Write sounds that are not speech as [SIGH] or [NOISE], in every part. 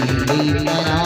पंडित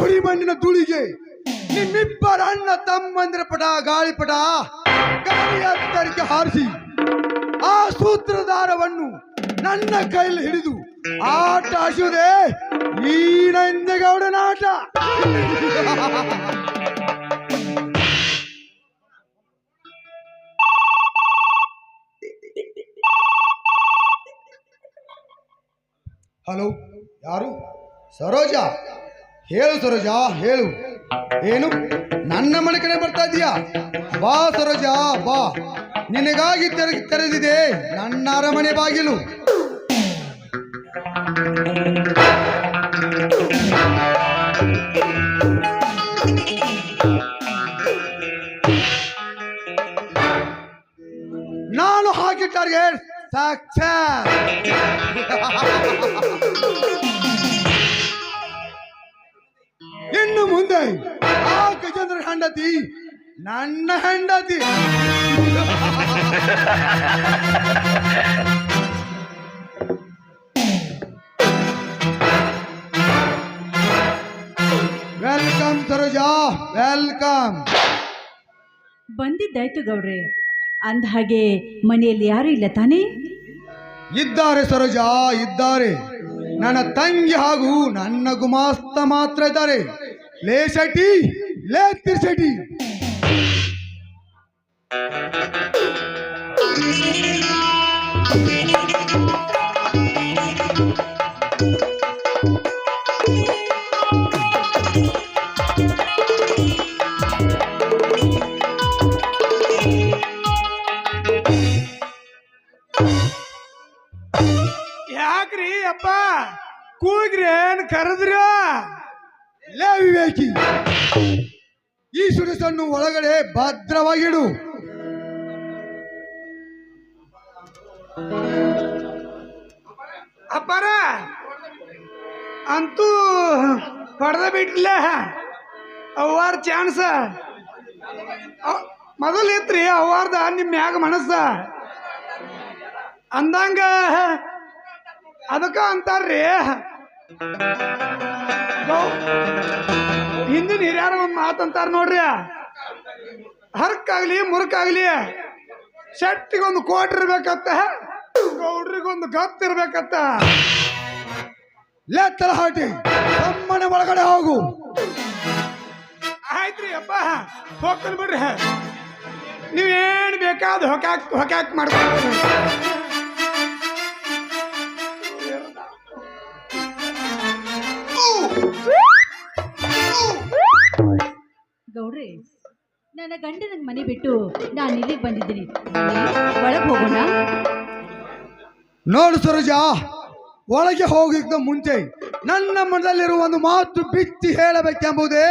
ನಾ ಮಣ್ಣಿನ ತುಳಿಗೆ ನಿಮ್ಮಿಬ್ಬರ ಅಣ್ಣ ತಮ್ಮಂದ್ರ ಪಟ ಗಾಳಿಪಟ ಗಾಳಿ ಎತ್ತರಕ್ಕೆ ಹಾರಿಸಿ, ಆ ಸೂತ್ರಧಾರವನ್ನು ನನ್ನ ಕೈಯಲ್ಲಿ ಹಿಡಿದು ಆಟ ಹಸುವುದೇ ಈ ಆಟ ಹಲೋ, ಯಾರು? ಸರೋಜ? ಹೇಳು ಸರೋಜ, ಹೇಳು. ಏನು? ನನ್ನ ಮನೆ ಕಡೆ ಬರ್ತಾ ಇದೀಯಾ? ಬಾ ಸರೋಜ, ಬಾ. ನಿನಗಾಗಿ ತೆರೆ, ತೆರೆದಿದೆ ನನ್ನ ಅರಮನೆ ಬಾಗಿಲು. ನಾನು ಹಾಕಿ ಟಾರ್ಗೆಟ್ ಸಕ್ಸಸ್ ಮುಂದೆ. ಆ ಗಜೇಂದ್ರ ಹೆಂಡತಿ ನನ್ನ ಹೆಂಡತಿ. ವೆಲ್ಕಮ್ ಸರೋಜಾ ವೆಲ್ಕಮ್ ಬಂದಿದ್ದಾಯ್ತು ಗೌಡ್ರೆ. ಅಂದ ಹಾಗೆ ಮನೆಯಲ್ಲಿ ಯಾರು ಇಲ್ಲ ತಾನೇ? ಇದ್ದಾರೆ ಸರೋಜಾ ಇದ್ದಾರೆ. ನನ್ನ ತಂಗಿ ಹಾಗೂ ನನ್ನ ಗುಮಾಸ್ತ ಮಾತ್ರ ಇದ್ದಾರೆ. ಲೇ ಶೆಟ್ಟಿ ಲೇ ತಿರ್ಶೆಟ್ಟಿ ಯಾಕ್ರಿ ಈ ಒಳಗಡೆ ಭದ್ರವಾಗಿಡು. ಅಪ್ಪಾರ, ಅಂತೂ ಪಡೆದ ಬಿಟ್ಲ ಅವ್ವಾರ ಚಾನ್ಸ್. ಮೊದಲು ಇತ್ರಿ ಅವ್ವಾರ್ದ ನಿಮ್ಮ ಮ್ಯಾಗ ಮನಸ್ಸ. ಅಂದಂಗ, ಅದಕ್ಕ ಅಂತಾರ್ರಿ. ಹಿಂದಿನ ಹಿರಿಯರ ಒಂದು ಮಾತಂತಾರ ನೋಡ್ರಿ. ಹರ್ಕಾಗ್ಲಿ, ಮುರುಕಾಗ್ಲಿ. ಶೆಟ್ಟಿಗೊಂದು ಕೋಟ್ ಇರ್ಬೇಕತ್ತ. ಗೌಡ್ರಿಗೊಂದು ಗತ್ ಇರ್ಬೇಕತ್ತ. ಲೇ ಹಾಟಿ ನಮ್ಮನೆ ಒಳಗಡೆ ಹೋಗು. ಆಯ್ತ್ರಿ ಅಪ್ಪ, ಹೋಗ್ತಾನೆ ಬಿಡ್ರಿ. ನೀವೇನು ಬೇಕಾದ ಹೊಕ್ಯಾಕ್ ಹೊಕ್ಯಾಕ್ ಮಾಡ್ಕೊಂಡು ಗೌಡ್ರೆ ನನ್ನ ಗಂಡನ ಮನೆ ಬಿಟ್ಟು ನಾನು ಇಲ್ಲಿಗೆ ಬಂದಿದ್ದೀನಿ. ಒಳಗೆ ಹೋಗೋಣ? ನೋಡು ಸರೋಜ ಒಳಗೆ ಹೋಗಿದ್ದ ಮುಂಚೆ ನನ್ನ ಮನದಲ್ಲಿರುವ ಒಂದು ಮಾತು ಬಿತ್ತಿ ಹೇಳಬೇಕೆಂಬುದೇ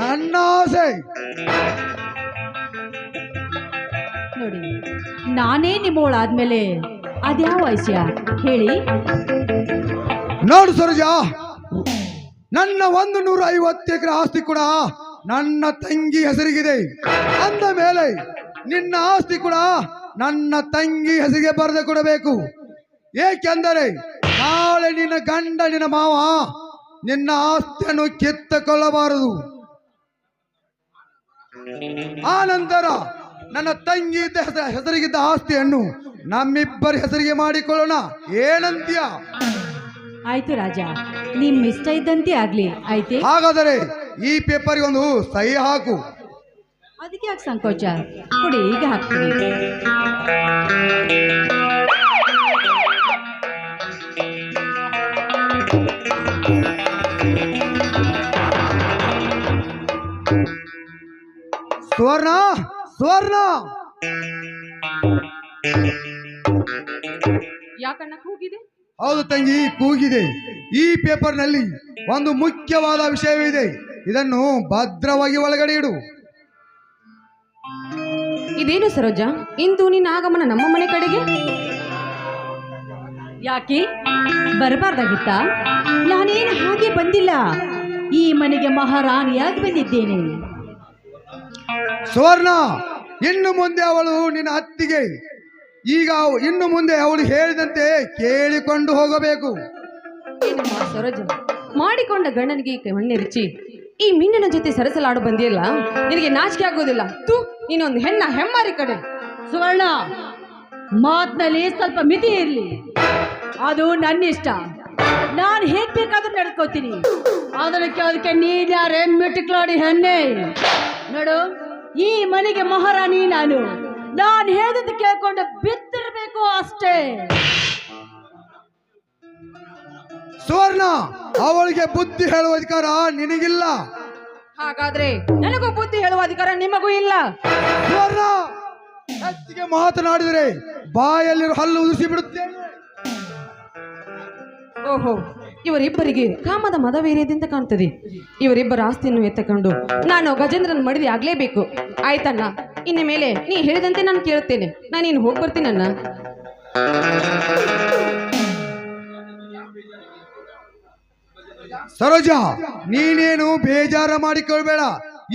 ನನ್ನ ಆಸೆ. ನೋಡಿ ನಾನೇ ನಿಮ್ಮವಳಾದ್ಮೇಲೆ ಅದ್ಯಾವ ವಯಸ್ಸ್ಯ? ಹೇಳಿ. ನೋಡು ಸರೋಜ ನನ್ನ ಒಂದು ನೂರ ಐವತ್ತು ಎಕರೆ ಆಸ್ತಿ ಕೂಡ. ನನ್ನ ತಂಗಿ ಹೆಸರಿಗಿದೆ. ಅಂದ ಮೇಲೆ ನಿನ್ನ ಆಸ್ತಿ ಕೂಡ ನನ್ನ ತಂಗಿ ಹೆಸರಿಗೆ ಬರೆದು ಕೊಡಬೇಕು. ಏಕೆಂದರೆ ನಾಳೆ ನಿನ್ನ ಗಂಡ ನಿನ್ನ ಮಾವ ನಿನ್ನ ಆಸ್ತಿಯನ್ನು ಕಿತ್ತುಕೊಳ್ಳಬಾರದು. ಆ ನಂತರ ನನ್ನ ತಂಗಿ ಹೆಸರಿಗಿದ್ದ ಆಸ್ತಿಯನ್ನು ನಮ್ಮಿಬ್ಬರ ಹೆಸರಿಗೆ ಮಾಡಿಕೊಳ್ಳೋಣ. ಏನಂತೀಯ? ಆಯ್ತು ರಾಜ ನಿಮ್ ಇಷ್ಟ ಇದ್ದಂತೆ ಆಗ್ಲಿ. ಆಯ್ತು? ಹಾಗಾದರೆ ಈ ಪೇಪರ್ ಒಂದು ಸಹಿ ಹಾಕು. ಅದಕ್ಕೆ ಯಾಕೆ ಸಂಕೋಚ? ಕೊಡಿ ಈಗ ಹಾಕ್ತೀನಿ. ಸ್ವರ್ಣ ಸ್ವರ್ಣ! ಯಾಕಣ್ಣ ಕೂಗಿದೆ? ಹೌದು ತಂಗಿ ಕೂಗಿದೆ. ಈ ಪೇಪರ್ನಲ್ಲಿ ಒಂದು ಮುಖ್ಯವಾದ ವಿಷಯವಿದೆ. ಇದನ್ನು ಭದ್ರವಾಗಿ ಒಳಗಡೆ ಇಡು. ಇದೇನು ಸರೋಜ? ಇಂದು ನಿನ್ನ ಆಗಮನ ನಮ್ಮ ಮನೆ ಕಡೆಗೆ? ಯಾಕೆ? ಬರಬಾರ್ದಾಗಿತ್ತ? ನಾನೇನು ಹಾಗೆ ಬಂದಿಲ್ಲ? ಈ ಮನೆಗೆ ಮಹಾರಾಣಿಯಾಗಿ ಬಂದಿದ್ದೇನೆ. ಸುವರ್ಣ ಇನ್ನು ಮುಂದೆ ಅವಳು ನಿನ್ನ ಅತ್ತಿಗೆ. ಈಗ ಅವ್- ಇನ್ನು ಮುಂದೆ ಅವಳು ಹೇಳಿದಂತೆ ಕೇಳಿಕೊಂಡು ಹೋಗಬೇಕು. ಸರೋಜ ಮಾಡಿಕೊಂಡ ಗಂಡನಿಗೆ ಮಣ್ಣೆರಚಿ ಈ ಮೀನಿನ ಜೊತೆ ಸರಸಲಾಡು ಬಂದಿಯಲ್ಲ? ನಿನಗೆ ನಾಚಿಕೆ ಆಗೋದಿಲ್ಲ. ತೂ, ನೀನೊಂದು ಹೆಣ್ಣ ಹೆಮ್ಮಾರಿ ಕಡೆ. ಸುವರ್ಣ, ಮಾತಿನಲ್ಲಿ ಸ್ವಲ್ಪ ಮಿತಿ ಇರಲಿ. ಅದು ನನ್ನ ಇಷ್ಟ ನಾನು ಹೇಗ್ ಬೇಕಾದ್ರೂ ನಡ್ಕೋತೀನಿ. ಅದಕ್ಕೆ ಅದಕ್ಕೆ ನೀನ್ ಯಾರೇ ಮಿಟಿಕ್ಲಾಡಿ ಹೆಣ್ಣೆ. ನೋಡು, ಈ ಮನೆಗೆ ಮಹಾರಾಣಿ ನಾನು. ನಾನು ಹೇಳಿದ್ದು ಕೇಳ್ಕೊಂಡು ಬಿತ್ತಿರ್ಬೇಕು ಅಷ್ಟೇ. ಸುವರ್ಣ ಅವಳಿಗೆ ಬುದ್ಧಿ ಹೇಳುವ ಅಧಿಕಾರ ನಿನಗಿಲ್ಲ. ಹಾಗಾದ್ರೆ ನನಗೂ ಬುದ್ಧಿ ಹೇಳುವ ಅಧಿಕಾರ ನಿಮಗೂ ಇಲ್ಲ. ಸುವರ್ಣ ಹೆಚ್ಚಿಗೆ ಮಾತನಾಡಿದರೆ ಬಾಯಲ್ಲಿರೋ ಹಲ್ಲು ಉದುರಿಸಿ ಬಿಡುತ್ತೇನೆ ಓಹೋ ಇವರಿಬ್ಬರಿಗೆ ಕಾಮದ ಮದವೇರಿಯದಿಂದ ಕಾಣ್ತದೆ. ಇವರಿಬ್ಬರ ಆಸ್ತಿಯನ್ನು ಎತ್ತಕೊಂಡು ನಾನು ಗಜೇಂದ್ರನ ಮಡಿದೆ ಆಗ್ಲೇಬೇಕು. ಆಯ್ತಣ್ಣ ಇನ್ನು ಮೇಲೆ ನೀ ಹೇಳಿದಂತೆ ನಾನು ಕೇಳುತ್ತೇನೆ. ನಾನೇನು ಹೋಗಿ ಬರ್ತೀನಣ್ಣ ಸರೋಜ, ನೀನೇನು ಬೇಜಾರ ಮಾಡಿಕೊಳ್ಬೇಡ.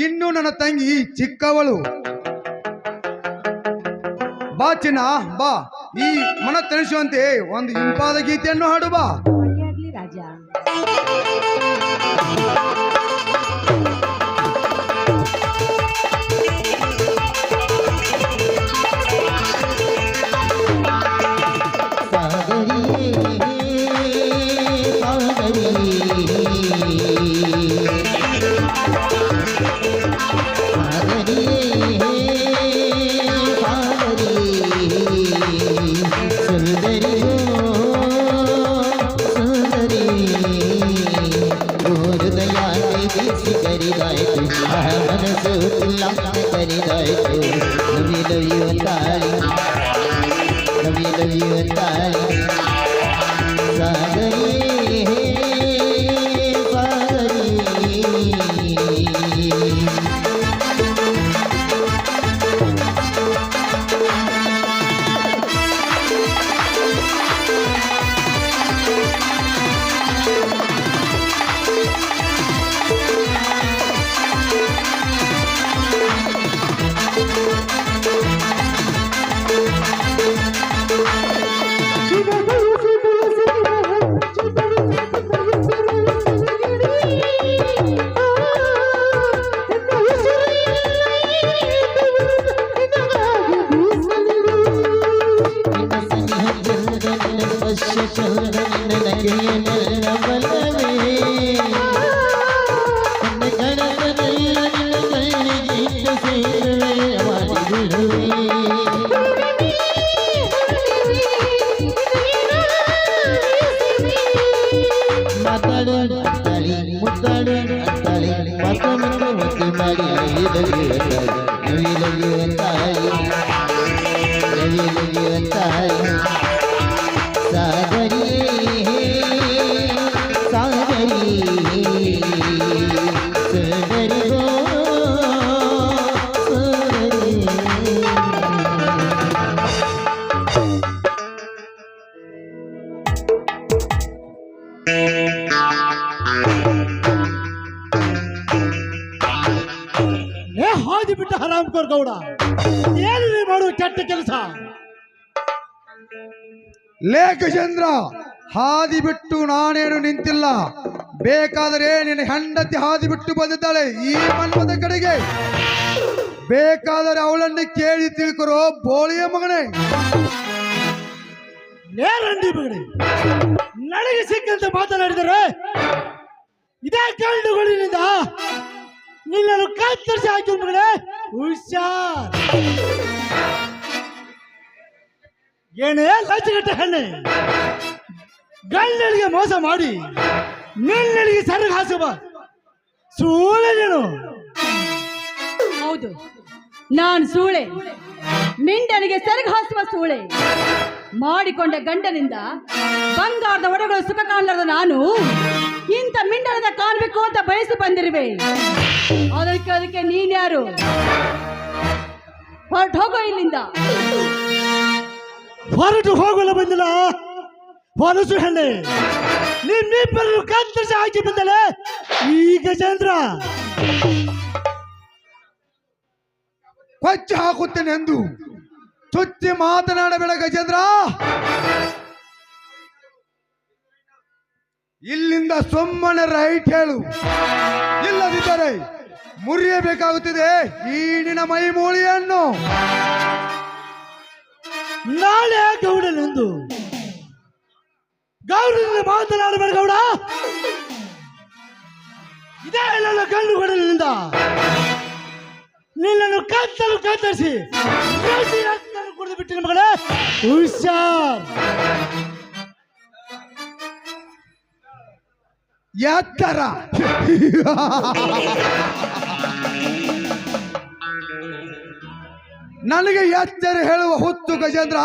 ಇನ್ನು ನನ್ನ ತಂಗಿ ಚಿಕ್ಕವಳು. ಬಾ ಚಿನ್ನ, ಬಾ. ಈ ಮನ ತಣಿಸುವಂತೆ ಒಂದು ಇಂಪಾದ ಗೀತೆಯನ್ನು ಹಾಡು ಬಾ. ರಾಜ. ಮನಸ್ಸು शहर ಹರಾಮ್ಕೋರ್ ಗೌಡ. ಏನು ನೀ ಮಾಡುವ ಕೆಟ್ಟ ಕೆಲಸ? ಲೇಖಚಂದ್ರ ಹಾದಿ ಬಿಟ್ಟು ನಾನೇನು ನಿಂತಿಲ್ಲ. ಬೇಕಾದರೆ ನಿನ್ನ ಹೆಂಡತಿ ಹಾದಿ ಬಿಟ್ಟು ಬಂದಿದ್ದಾಳೆ ಈ ಮನ್ಮದ ಕಡೆಗೆ. ಬೇಕಾದರೆ ಅವಳನ್ನು ಕೇಳಿ ತಿಳ್ಕೊರೋ ಬೋಳಿಯ ಮಗನೇ. ನೇರಂಡಿ ಮಗನೇ ನನಗೆ ಸಿಕ್ಕಂತ ಮಾತನಾಡಿದರೆ ಇದೇ ಕಾರಣಗಳಿಂದ ನಿನ್ನನ್ನು ಕತ್ತರಿಸಿ ಹಾಕಿ ಮಗಳೇ ಹುಷಾರ್. ಏನೇ ಲಜ್ಜಗಟ್ಟ ಹೆಣ್ಣೆ. ಗಂಡನಿಗೆ ಮೋಸ ಮಾಡಿ ನಿನ್ನಳಿಗೆ ಸರ್ಗ ಹಾಸುವ ಸೂಳೆ ನೀನು. ಹೌದು, ನಾನು ಸೂಳೆ. ಮಿಂಡನಿಗೆ ಸೆರಗ ಹಾಸುವ ಸೂಳೆ. ಮಾಡಿಕೊಂಡ ಗಂಡನಿಂದ ಬಂಗಾರದ ಒಡಗಳು ಸುಖ ಕಾಣಲಾರದ ನಾನು. ಇಂಥ ಮಿಂಡನದ ಕಾಣಬೇಕು ಅಂತ ಬಯಸಿ ಬಂದಿರುವೆ. ಅದಕ್ಕೆ ಅದಕ್ಕೆ ನೀನ್ಯಾರು ಹೊರಟು ಹೋಗೋ ಇಲ್ಲಿಂದ. ಹೊರಟು ಹೋಗಲು ಬಂದಿಲ್ಲ. ಹೊಲಸು ಹೆಣ್ಣೆ. ನಿಮ್ಮಿಬ್ಬರು ಕತ್ತರಿಸಿ ಹಾಕಿ ಬಂದಲೆ. ಈಗ ಚಂದ್ರ. ಕೊಚ್ಚಿ ಹಾಕುತ್ತೇನೆಂದು ಚುಚ್ಚಿ ಮಾತನಾಡಬೇಡ ಗಜೇಂದ್ರ ಇಲ್ಲಿಂದ ಸುಮ್ಮನೆ ರೈಟ್ ಹೇಳು. ಇಲ್ಲದಿದ್ದರೆ ಮುರಿಯಬೇಕಾಗುತ್ತಿದೆ ಈಡಿನ ಮೈ ಮೂಳಿಯನ್ನು ನಾಳೆ ಗೌಡನೆಂದು. ಗೌಡನಿಂದ ಮಾತನಾಡಬೇಡ ಗೌಡ. ಇದೇ ನನ್ನ ಗಂಡು ಗೌಡನಿಂದ ನಿನ್ನನ್ನು ಕತ್ತಲು ಕತ್ತರಿಸಿ ಕುಡಿದು ಬಿಟ್ಟಿನ ಮಗಳೇ. ಹುಷಾರ್. ಎತ್ತರ ನನಗೆ ಎತ್ತರ ಹೇಳುವ ಹುತ್ತು ಗಜೇಂದ್ರ.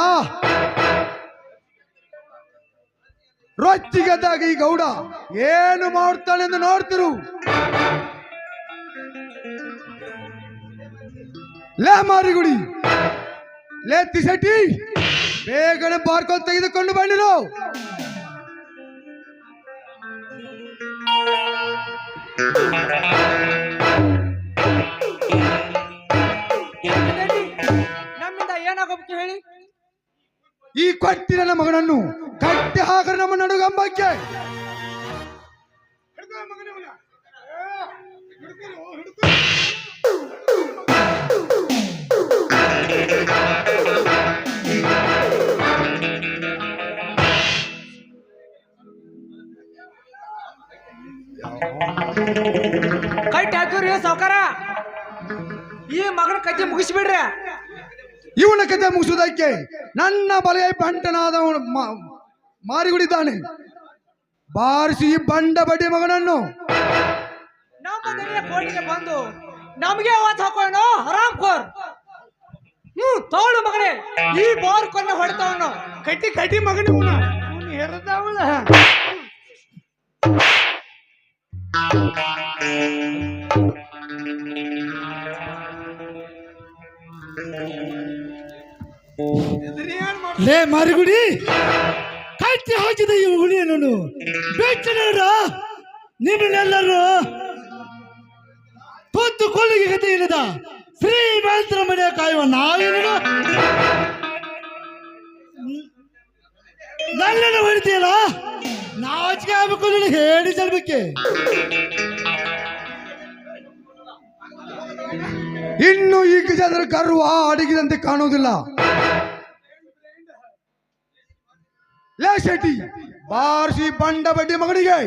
ರೊಚ್ಚಿಗೆದ್ದಾಗ ಈ ಗೌಡ ಏನು ಮಾಡ್ತಾನೆ ಎಂದು ನೋಡ್ತಿರು. ಲೇ ಮಾರಿಗುಡಿ ಲೇ ತಿಸಟಿ. ಬೇಗನೆ ಬಾರ್ಕೊಂಡು ತೆಗೆದುಕೊಂಡು ಬಂದಿರು ನಮ್ಮಿಂದ ಏನಾಗಬೇಕು ಹೇಳಿ? ಈ ಕೊಟ್ಟಿರ ನನ್ನ ಮಗನನ್ನು ಕಟ್ಟಿ ಹಾಕರ ನಮ್ಮ ನಡುಗಂಬಕ್ಕೆ. ಕಟ್ಟಿ ಹಾಕಿವ್ರಿ ಸಾವುಕಾರ. ಈ ಮಗನ ಕಜ್ಜಿ ಮುಗಿಸ್ಬಿಡ್ರಿ. ಇವನ ಕತೆ ಮುಗಿಸುವುದಕ್ಕೆ ನನ್ನ ಬಲೆಯ ಬಂಟನಾದ ಮಾರಿಗುಡಿದ್ದಾನೆ. ಬಾರಿಸಿ ಈ ಬಂಡ ಬಡ್ಡಿ ಮಗನನ್ನು. ಕೋಟಿಗೆ ಬಂದು ನಮಗೆ ಅವತ್ತು ಹಾಕೋಣ ಹರಾಮ್ ಕೋರ್. ಹ್ಮ್ ತೋಳು ಮಗನೇ ಈ ಬೋರ್ ಕೊನ್ನ ಹೊಡ್ತಾವನು. ಕಟ್ಟಿ ಕಟ್ಟಿ ಮಗನ ಹೆರದವಳ. ಲೇ ಮಾರಿಗುಡಿ ಕಟ್ಟಿ ಹಾಕಿದ ಈ ಹುಳಿಯನ್ನು ನೋಡ ನಿಮ್ಮನ್ನೆಲ್ಲರೂ ತುತ್ತು ಕೊಲ್ಲಿಗೆ ಗತಿ ಇಲ್ಲದ ಶ್ರೀಮಂತರ ಮನೆಯ ಕಾಯುವ ನಾವೇನು ನನ್ನನ್ನು ಹೊಡಿತೀಯಲ್ಲ? ನಾಚಿಕೆ ಆಗ್ಬೇಕು ನನಗೆ ಹೇಳಿ ಸಲ್ಬೇಕೆ ಇನ್ನು ಈಗ ಜನರ ಗರ್ವ ಅಡಗಿದಂತೆ ಕಾಣುವುದಿಲ್ಲ. ಲೇ ಶೆಟ್ಟಿ, ಬಾರಿಸಿ ಬಂಡ ಬಡ್ಡಿ ಮಗನಿಗೆ.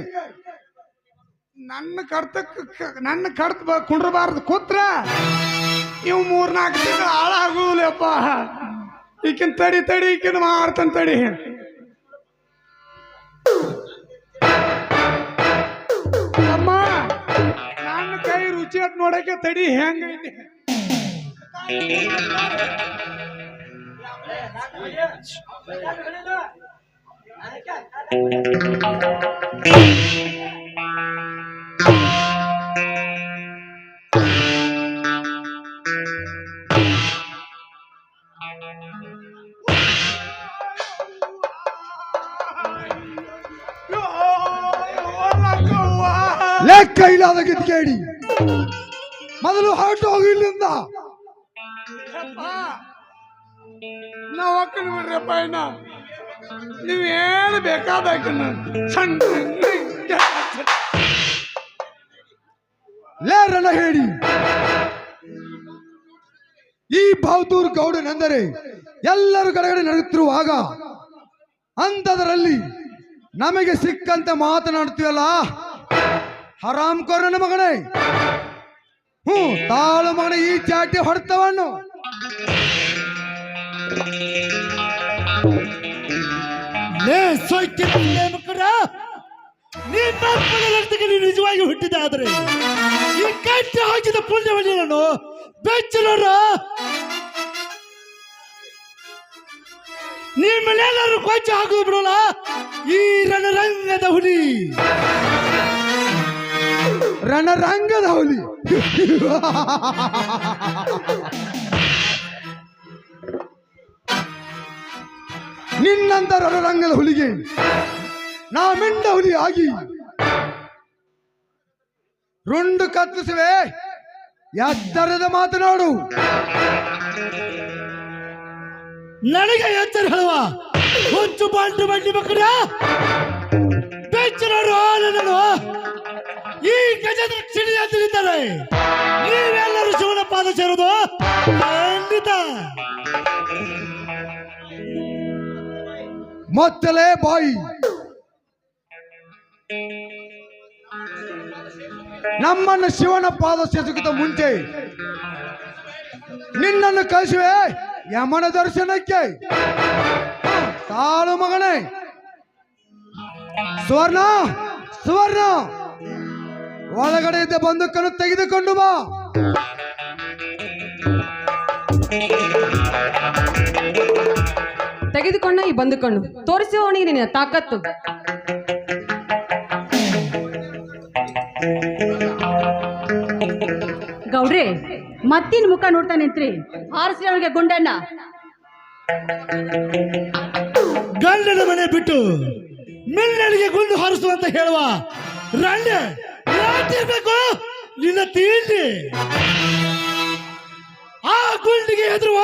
ನನ್ನ ಕಡ್ತಕ್ಕೆ, ನನ್ನ ಕಡ್ತ ಕುಂಡ್ರಬಾರ್ದು. ಕೂತ್ರ, ಇವ್ ಮೂರ್ನಾಲ್ಕು ತಿಂಗಳು ಹಾಳಾಗುವುದಿಲ್ಲಪ್ಪ ಈಕಿನ ತಡಿ ತಡಿ, ಈಕಿನ ಮಾಡ್ತಾನ ತಡಿ. ಅಮ್ಮ ನನ್ನ ಕೈ ರುಚಿ ಅಟ್ ನೋಡಕ್ಕೆ ತಡಿ ಹೆಂಗೈತಿ ಲೆಕ್ಕ ಇಲ್ಲದ ಕಿತ್ಕೇಡಿ ಮೊದಲು ಹೊರಟು ಹೋಗಿ ಇಲ್ಲಿಂದ. ನಾವು ಒಕ್ಕಲ್ ಬಿಡ್ರಪ್ಪ ಇನ್ನ. ನೀವೇನು ಬೇಕಾದಾಕನ್ನ ಸಣ್ಣ ಲೇರನ್ನ ಹೇಳಿ. ಈ ಭಾವತೂರ್ ಗೌಡನೆಂದರೆ ಎಲ್ಲರೂ ಕಡೆಗಡೆ ನಡೆಯುತ್ತಿರುವಾಗ ಅಂಥದರಲ್ಲಿ ನಮಗೆ ಸಿಕ್ಕಂತೆ ಮಾತನಾಡ್ತೀವಲ್ಲ ಹರಾಮ್ ನನ್ನ ಮಗನೇ. ಹ್ಞೂ, ತಾಳು ಮಗನ ಈ ಚಾಟಿ ನಿಮ್ಮ ನೀನು ನಿಜವಾಗಿ ಹುಟ್ಟಿದೆ ಆದ್ರೆ. ಈ ಕಟ್ಟಿ ಹಾಕಿದ ಪುಣ್ಯವನ್ನು ನಾನು ಬೆಚ್ಚಲರು. ನಿಮ್ಮನ್ನೆಲ್ಲರೂ ಕೊಚ್ಚ ಹಾಕುದು ಬಿಡೋಣ ಈ ರಣರಂಗದ ಹುಲಿ. ರಣರಂಗದ ಹುಲಿ ನಿನ್ನಂತ ರಣರಂಗದ ಹುಲಿಗೆ ನಾ ಮಿಂಡ ಹುಲಿ ಆಗಿ? ರುಂಡು ಕತ್ತಿಸುವೆ ಎತ್ತರದ ಮಾತನಾಡು ನನಗೆ ಎತ್ತರ ಹೇಳುವ ಹುಚ್ಚು ಬಾಂಡು ಬಂಡಿ ಮಕ್ಕಳ. ನನ್ನನ್ನು ಈ ಗಜದ ಸಿಡಿ ನೀವೆಲ್ಲರೂ ಶಿವನ ಪಾದ ಸೇರೋದು ಖಂಡಿತ. ಮೊತ್ತಲೇ ಬಾಯಿ. ನಮ್ಮನ್ನು ಶಿವನ ಪಾದ ಸೇಸುಕಿತ ಮುಂಚೆ ನಿನ್ನನ್ನು ಕಳಿಸುವೆ ಯಮನ ದರ್ಶನಕ್ಕೆ. ತಾಳು ಮಗನೇ. ಸುವರ್ಣ ಸುವರ್ಣ. ಒಳಗಡೆ ಇದ್ದ ಬಂದೂಕನ್ನು ತೆಗೆದುಕೊಂಡು ಬಾ. ತೆಗೆದುಕೊಂಡ ಈ ಬಂದುಕೊಂಡು ತೋರಿಸುವವನಿಗೆ ನಿನ್ನ ತಾಕತ್ತು. ಗೌಡ್ರಿ ಮತ್ತಿನ ಮುಖ ನೋಡ್ತಾ ನಿಂತ್ರಿ? ಹಾರಿಸಿ ಅವನಿಗೆ ಗುಂಡಣ್ಣ. ಗಂಡನ ಮನೆ ಬಿಟ್ಟು ಮಿನ್ನಳಿಗೆ ಗುಂಡು ಹಾರಿಸು ಅಂತ ಹೇಳುವ. ರಂಡೆ ಯಾಕಿರ್ಬೇಕು ನಿನ್ನ ತೀಂಡಿ. ಆ ಗುಂಡಿಗೆ ಹೆದರುವ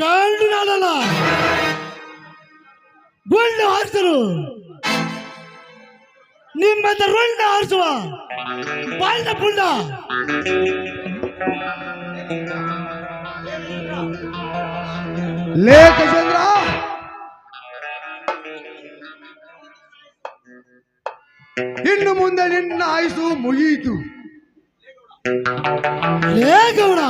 ಗಂಡು ನಾಡಲ್ಲ ಗುಂಡು ಹಾರಿಸರು ನಿಮ್ಮಂತ ರೊಂಡ ಹಾರಿಸುವ ಬಾಂಡ ಪುಂಡ. ಲೇಖಚಂದ್ರ ಇನ್ನು ಮುಂದೆ ನಿನ್ನ ಆಯಸು ಮುಗಿಯಿತು. ಗೌಡ!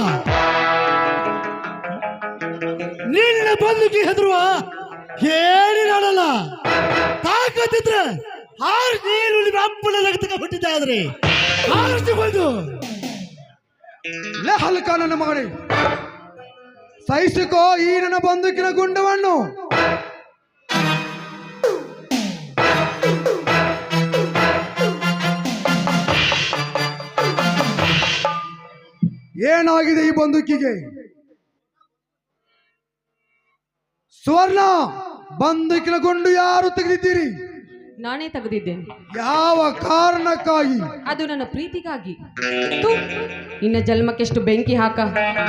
ನಿನ್ನ ಬಂದುಕಿ ಹೆದರುವ ಹೇಳಿ ನೋಡಲ್ಲ. ತಾಕತ್ತಿದ್ರೆ ಆರು ನೀರು ನಿಮ್ಮ ಅಪ್ಪನ ರಕ್ತಕ್ಕೆ ಹುಟ್ಟಿದ್ದಾದ್ರೆ ಹಾರಿಸಿಕೊಂಡು ಲೇ ಹಲ್ಕ ನನ್ನ ಮಗನೇ ಸಹಿಸಿಕೋ ಈ ನನ್ನ ಬಂದುಕಿನ ಗುಂಡವನ್ನು. ಏನಾಗಿದೆ ಈ ಬಂದೂಕಿಗೆ? ಸುವರ್ಣ ಬಂದೂಕಿನ ಗುಂಡು ಯಾರು ತೆಗೆದಿದ್ದೀರಿ? ನಾನೇ ತೆಗೆದಿದ್ದೇನೆ. ಯಾವ ಕಾರಣಕ್ಕಾಗಿ? ಅದು ನನ್ನ ಪ್ರೀತಿಗಾಗಿ. ತು, ನಿನ್ನ ಜನ್ಮಕ್ಕೆಷ್ಟು ಬೆಂಕಿ ಹಾಕ.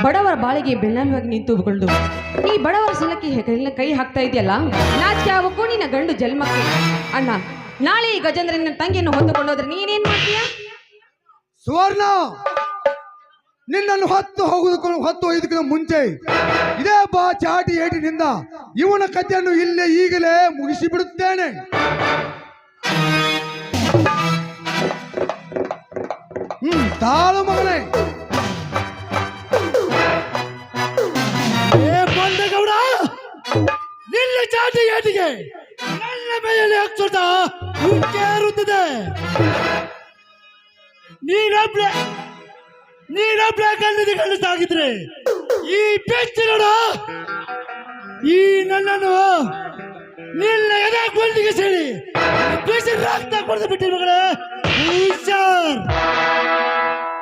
ಬಡವರ ಬಾಳಿಗೆ ಬೆನ್ನೆಲುವಾಗಿ ನಿಂತುಕೊಂಡು ಈ ಬಡವರ ಸಲಕ್ಕೆ ಕೈ- ಕೈ ಹಾಕ್ತಾ ಇದೆಯಲ್ಲ? ನಾಚಿಕೆ ಆಗಬೇಕು ನಿನ್ನ ಗಂಡು ಜನ್ಮಕ್ಕೆ. ಅಣ್ಣ ನಾಳೆ ಈ ನಿನ್ನ ತಂಗಿಯನ್ನು ಹೊತ್ತುಕೊಂಡೋದ್ರೆ ನೀನೇನ್ ಮಾಡ್ತೀಯ? ಸುವರ್ಣ ನಿನ್ನನ್ನು ಹತ್ತು ಹೋಗುದಕ್ಕೂ ಹತ್ತು ಒಯ್ದಕ್ಕಿಂತ ಮುಂಚೆ ಇದೇ ಬಾ ಚಾಟಿ ಏಟಿನಿಂದ ಇವನ ಕಥೆಯನ್ನು ಇಲ್ಲೇ ಈಗಲೇ ಮುಗಿಸಿ ಬಿಡುತ್ತೇನೆ ಹ್ಮ್, ತಾಳು ಮಗನೇ. ಬಂಡಗೌಡ ನಿನ್ನ ಚಾಟಿ ಏಟಿಗೆ ನನ್ನ ಮೇಲೆ ಹಾಕ್ಸೋಟ ಉಕ್ಕೇರುತ್ತದೆ ನೀನೊಬ್ಳೆ ನೀನೊಬ್ಳೆ ಅಲ್ಲಿ ಕಳಿಸಾಗಿದ್ರೆ ಈ ಬೆಚ್ಚಿ ನೋಡ, ಈ ನನ್ನನ್ನು ನಿನ್ನ ಎದೆ ಕೊಂದಿಗೆ ಸೇರಿ ರಕ್ತ ಕೊಡ್ದು ಬಿಟ್ಟಿ ಮಗಳ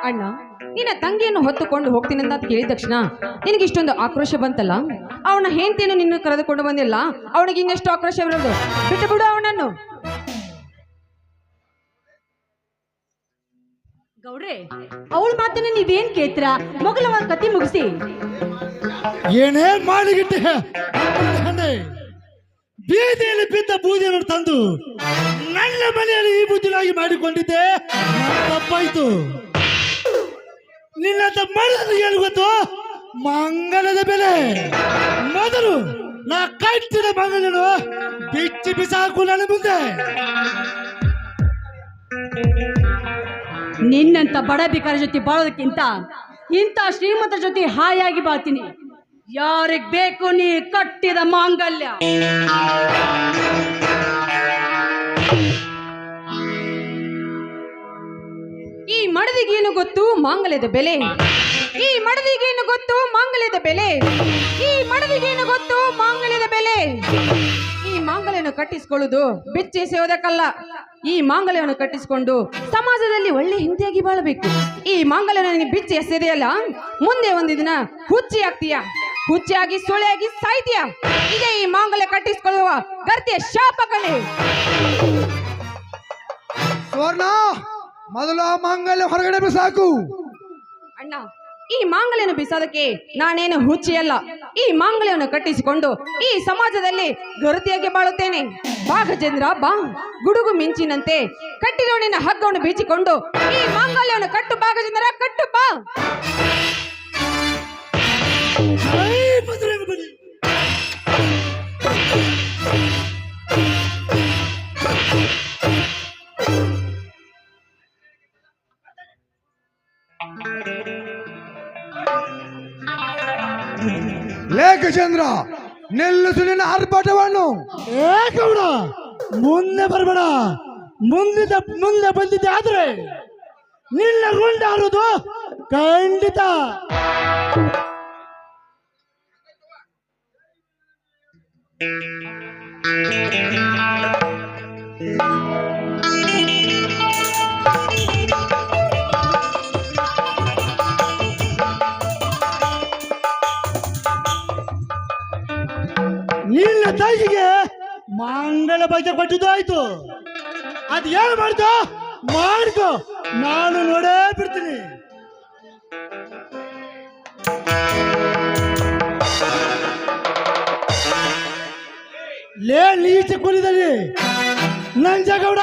ಅಣ್ಣ, ನಿನ್ನ ತಂಗಿಯನ್ನು ಹೊತ್ತುಕೊಂಡು ಹೋಗ್ತೀನಿ ಅಂತ ಕೇಳಿದ ತಕ್ಷಣ ನಿನಗೆ ಇಷ್ಟೊಂದು ಆಕ್ರೋಶ ಬಂತಲ್ಲ? ಅವನ ಹೆಂಡತಿಯನ್ನು ನಿನ್ನ ಕರೆದುಕೊಂಡು ಬಂದಿಲ್ಲ? ಅವನಿಗೆ ಇನ್ನೆಷ್ಟು ಆಕ್ರೋಶ ಬರೋದು ಬಿಟ್ಟು ಬಿಡು ಅವನನ್ನು. ಗೌಡ್ರೆ, ಅವಳ ಮಾತನ್ನ ನೀವೇನ್ ಕೇತ್ರ ಮೊಗಲ ಕತಿ ಮುಗಿಸಿ. ಏನೇ ಮಾಡಿಗಿಟ್ಟೆ. ಬೀದಿಯಲ್ಲಿ ಬಿದ್ದ ಬೂದಿಯನ್ನು ತಂದು ನನ್ನ ಮನೆಯಲ್ಲಿ ಈ ಬುದ್ಧಿನಾಗಿ ಮಾಡಿಕೊಂಡಿದ್ದೆ. ತಪ್ಪಾಯ್ತು. ನಿನ್ನ ಮಾಡಿದ್ರೆ ಏನು ಗೊತ್ತು? ಮಂಗಲದ ಬೆಲೆ. ಮೊದಲು ನಾ ಕಟ್ಟಿದ ಮಂಗಲನು ಬಿಚ್ಚಿ ಬಿಸಾಕು ನನ್ನ ಮುಂದೆ. ನಿನ್ನಂತ ಬಡ ಜೊತೆ ಬಾಳೋದಕ್ಕಿಂತ ಇಂಥ ಶ್ರೀಮಂತರ ಜೊತೆ ಹಾಯಾಗಿ ಬಾಳ್ತೀನಿ. ಯಾರಿಗ್ ಬೇಕು ನೀ ಕಟ್ಟಿದ ಮಾಂಗಲ್ಯ. ಈ ಮಡದಿಗೇನು ಗೊತ್ತು? ಮಾಂಗಲ್ಯದ ಬೆಲೆ. ಈ ಮಡದಿಗೇನು ಗೊತ್ತು? ಮಾಂಗಲ್ಯದ ಬೆಲೆ. ಈ ಮಡದಿಗೇನು ಗೊತ್ತು? ಮಾಂಗಲ್ಯದ ಬೆಲೆ. ಮಾಂಗಲ್ಯವನ್ನು ಕಟ್ಟಿಸಿಕೊಳ್ಳುವುದು ಸೇವದಕ್ಕಲ್ಲ ಈ ಮಾಂಗಲ್ಯವನ್ನು ಕಟ್ಟಿಸಿಕೊಂಡು ಸಮಾಜದಲ್ಲಿ ಒಳ್ಳೆ ಹಿಂದಿಯಾಗಿ ಬಾಳಬೇಕು. ಈ ಮಾಂಗಲ್ಯವನ್ನು ನೀನು ಬಿಚ್ಚಿ ಎಸೆದೆಯಲ್ಲ ಮುಂದೆ ಒಂದು ದಿನ ಹುಚ್ಚಿ ಆಗ್ತೀಯ. ಹುಚ್ಚಿಯಾಗಿ ಸುಳೆಯಾಗಿ ಸಾಯ್ತೀಯ. ಇದೇ ಈ ಮಾಂಗಲ್ಯ ಕಟ್ಟಿಸಿಕೊಳ್ಳುವ ಗರ್ತಿಯ ಶಾಪ ಕಣೆ ಸುವರ್ಣ ಮೊದಲು ಆ ಮಾಂಗಲ್ಯ ಹೊರಗಡೆ ಸಾಕು ಅಣ್ಣ ಈ ಮಾಂಗಲ್ಯನ ಬಿಸೋದಕ್ಕೆ ನಾನೇನು ಹುಚ್ಚಿಯಲ್ಲ. ಈ ಮಾಂಗಲ್ಯವನ್ನು ಕಟ್ಟಿಸಿಕೊಂಡು ಈ ಸಮಾಜದಲ್ಲಿ ಗರುತಿಯಾಗಿ ಬಾಳುತ್ತೇನೆ. ಬಾ ಗಜೇಂದ್ರ, ಬಾ. ಗುಡುಗು ಮಿಂಚಿನಂತೆ ಕಟ್ಟಿರೋಣಿನ ಹಗ್ಗವನ್ನು ಬೀಚಿಕೊಂಡು ಈ ಮಾಂಗಲ್ಯವನ್ನು ಕಟ್ಟು ಬಾ ಗಜೇಂದ್ರ, ಕಟ್ಟು ಬಾ. ಆರ್ಭಟವನ್ನು ಏ ಗೌಡ ಮುಂದೆ ಬರಬೇಡ. ಮುಂದಿದ್ದ ಮುಂದೆ ಬಂದಿದ್ದೆ ಆದ್ರೆ ನಿನ್ನ ಗುಂಡಾರುವುದು ಖಂಡಿತ. ನಿನ್ನ ತಾಯಿಗೆ ಮಂಗಳ ಬಗ್ಗೆ ಕೊಟ್ಟಿದ್ದು ಆಯ್ತು. ಅದ್ ಏನ್ ಮಾಡ್ಕೋ ನಾನು ನೋಡೇ ಬಿಡ್ತೀನಿ. ಲೇ ನೀಚ ಕುಲಿದಲ್ಲಿ. ನಂಜಗೌಡ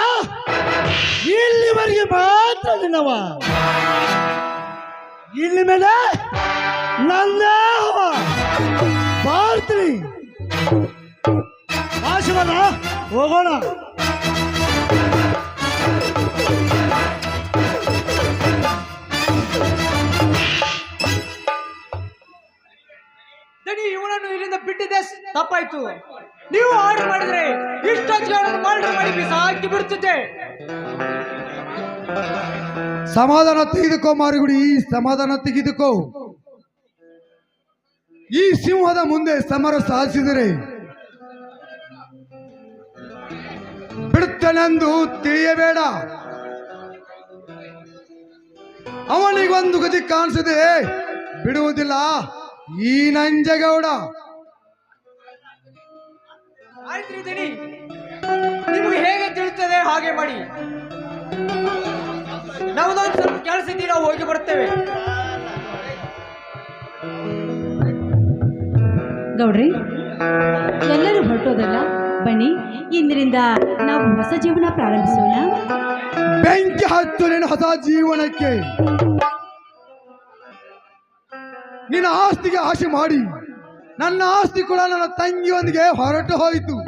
ಇಲ್ಲಿವರೆಗೆ ಮಾತ್ರ ನಿನ್ನವ. ಇಲ್ಲಿ ಮೇಲೆ ನಂದೇ ಅವ ಹೋಗೋಣ? ಇವನನ್ನು ಇಲ್ಲಿಂದ ಬಿಟ್ಟಿದ್ದೆ ಸ್- ತಪ್ಪಾಯ್ತು. ನೀವು ಆರ್ಡರ್ ಮಾಡಿದ್ರೆ ಇಷ್ಟೊತ್ತಿಗೆ ಆರ್ಡರ್ ಮಾಡಿ ಮಾಡಿ ಹಾಕಿ ಬಿಡ್ತಿದ್ದೆ. ಸಮಾಧಾನ ತೆಗೆದುಕೋ ಮಾರಿಗುಡಿ ಸಮಾಧಾನ ತೆಗೆದುಕೋ. ಈ ಸಿಂಹದ ಮುಂದೆ ಸಮರ ಸಾಧಿಸಿದರೆ ಬಿಡುತ್ತನೆಂದು ತಿಳಿಯಬೇಡ. ಅವನಿಗೊಂದು ಗತಿ ಕಾಣಿಸಿದೆ. ಬಿಡುವುದಿಲ್ಲ. ಈ ನಂಜಗೌಡ. ನಿಮಗೆ ಹೇಗೆ ತಿಳುತ್ತದೆ ಹಾಗೆ ಮಾಡಿ. ನಮ್ದೊಂದು ಸ್ವಲ್ಪ ಕೆಲಸ ಇದ್ದೀವಿ ನಾವು ಹೋಗಿ ಬರ್ತೇವೆ. ಗೌಡ್ರಿ ಎಲ್ಲರೂ ಹೊರಟೋದಲ್ಲ? ಬನ್ನಿ. ಇಂದಿನಿಂದ ನಾವು ಹೊಸ ಜೀವನ ಪ್ರಾರಂಭಿಸೋಣ. ಬೆಂಕಿ ಹತ್ತು ನಿನ್ನ ಹೊಸ ಜೀವನಕ್ಕೆ? ನಿನ್ನ ಆಸ್ತಿಗೆ ಆಶೆ ಮಾಡಿ. ನನ್ನ ಆಸ್ತಿ ಕೂಡ ನನ್ನ ತಂಗಿಯೊಂದಿಗೆ ಹೊರಟು ಹೋಯಿತು.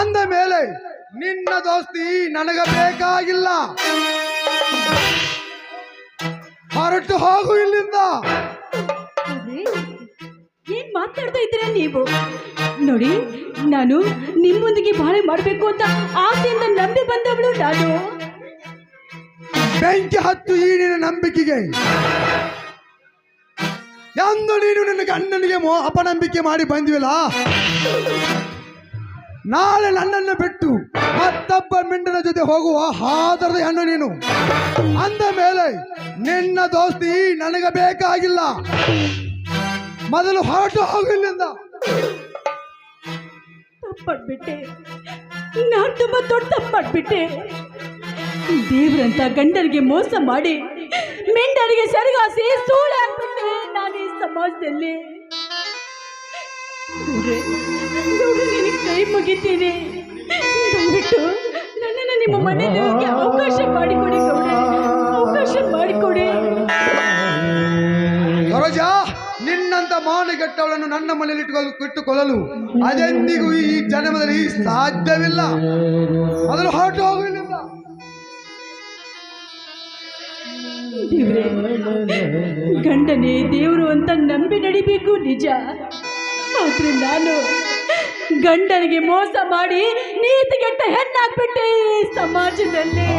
ಅಂದ ಮೇಲೆ ನಿನ್ನ ದೋಸ್ತಿ ನನಗ ಬೇಕಾಗಿಲ್ಲ. ಹೊರಟು ಹೋಗು ಇಲ್ಲಿಂದ. ಮಾತಾಡ್ತಾ ಇದ್ದೀರಾ ನೀವು? ನೋಡಿ, ನಾನು ನಿಮ್ಮೊಂದಿಗೆ ಬಾಳೆ ಮಾಡಬೇಕು ಅಂತ ಆಸೆಯಿಂದ ನಂಬಿ ಬಂದವಳು ನಾನು. ಬೆಂಕಿ ಹತ್ತು ಈ ನಂಬಿಕೆಗೆ. ಎಂದು ನೀನು ನಿನ್ನ ಅಣ್ಣನಿಗೆ ಅಪನಂಬಿಕೆ ಮಾಡಿ ಬಂದಿವಲ್ಲ? ನಾಳೆ ನನ್ನನ್ನು ಬಿಟ್ಟು ಮತ್ತೊಬ್ಬ ಮಿಂಡನ ಜೊತೆ ಹೋಗುವ ಹಾದರದ ಹೆಣ್ಣು ನೀನು. ಅಂದ ಮೇಲೆ ನಿನ್ನ ದೋಸ್ತಿ ನನಗೆ ಬೇಕಾಗಿಲ್ಲ. ಮೊದಲು ಹೊರಟು ಹೋಗು ಇಲ್ಲಿಂದ ತಪ್ಪಾಡ್ಬಿಟ್ಟೆ. ನಾನ್ ದೊಡ್ಡ ದೇವ್ರಂತ ಗಂಡರಿಗೆ ಮೋಸ ಮಾಡಿ ಮೆಂಡರಿಗೆ ಸರಿಗಾಸಿ ಸೂಳೆ ನಾನು ಈ ಸಮಾಜದಲ್ಲಿ. ನಿನಗೆ ಕೈ ಮುಗಿತೀನಿ. ದಯವಿಟ್ಟು ನನ್ನನ್ನು ನಿಮ್ಮ ಮನೆಯಲ್ಲಿ ಅವಕಾಶ ಮಾಡಿಕೊಡಿ ಅವಕಾಶ ಮಾಡಿಕೊಡಿ. ಮಾನಗೆಟ್ಟವಳನ್ನು ನನ್ನ ಮನೆಯಲ್ಲಿ ಇಟ್ಟುಕೊಳ್ಳಲು ಇಟ್ಟುಕೊಳ್ಳಲು ಅದೆಂದಿಗೂ ಈ ಜನ್ಮದಲ್ಲಿ ಸಾಧ್ಯವಿಲ್ಲ. ಅದನ್ನು ಹೊರಟು ಹೋಗಲಿಲ್ಲ. ಗಂಡನೇ, ದೇವರು ಅಂತ ನಂಬಿ ನಡಿಬೇಕು, ನಿಜ. ಆದ್ರೆ ನಾನು ಗಂಡನಿಗೆ ಮೋಸ ಮಾಡಿ ನೀತಿಗೆಟ್ಟ ಹೆಣ್ಣಾಗ್ಬಿಟ್ಟೆ ಸಮಾಜದಲ್ಲಿ.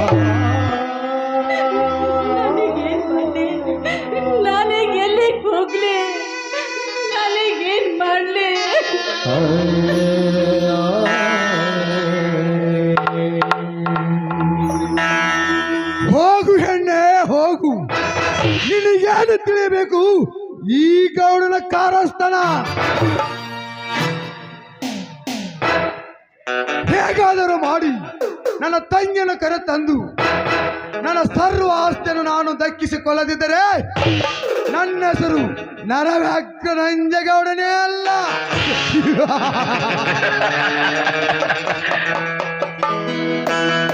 ಗೌಡನ ಕಾರಸ್ಥಾನ. ಹೇಗಾದರೂ ಮಾಡಿ ನನ್ನ ತಂಗಿನ ಕರೆ ತಂದು ನನ್ನ ಸರ್ವ ಆಸ್ತಿಯನ್ನು ನಾನು ದಕ್ಕಿಸಿಕೊಳ್ಳದಿದ್ದರೆ ನನ್ನ ಹೆಸರು ನರವ್ಯಾಘ್ರ ನಂಜಗೌಡನೇ ಅಲ್ಲ. [LAUGHS]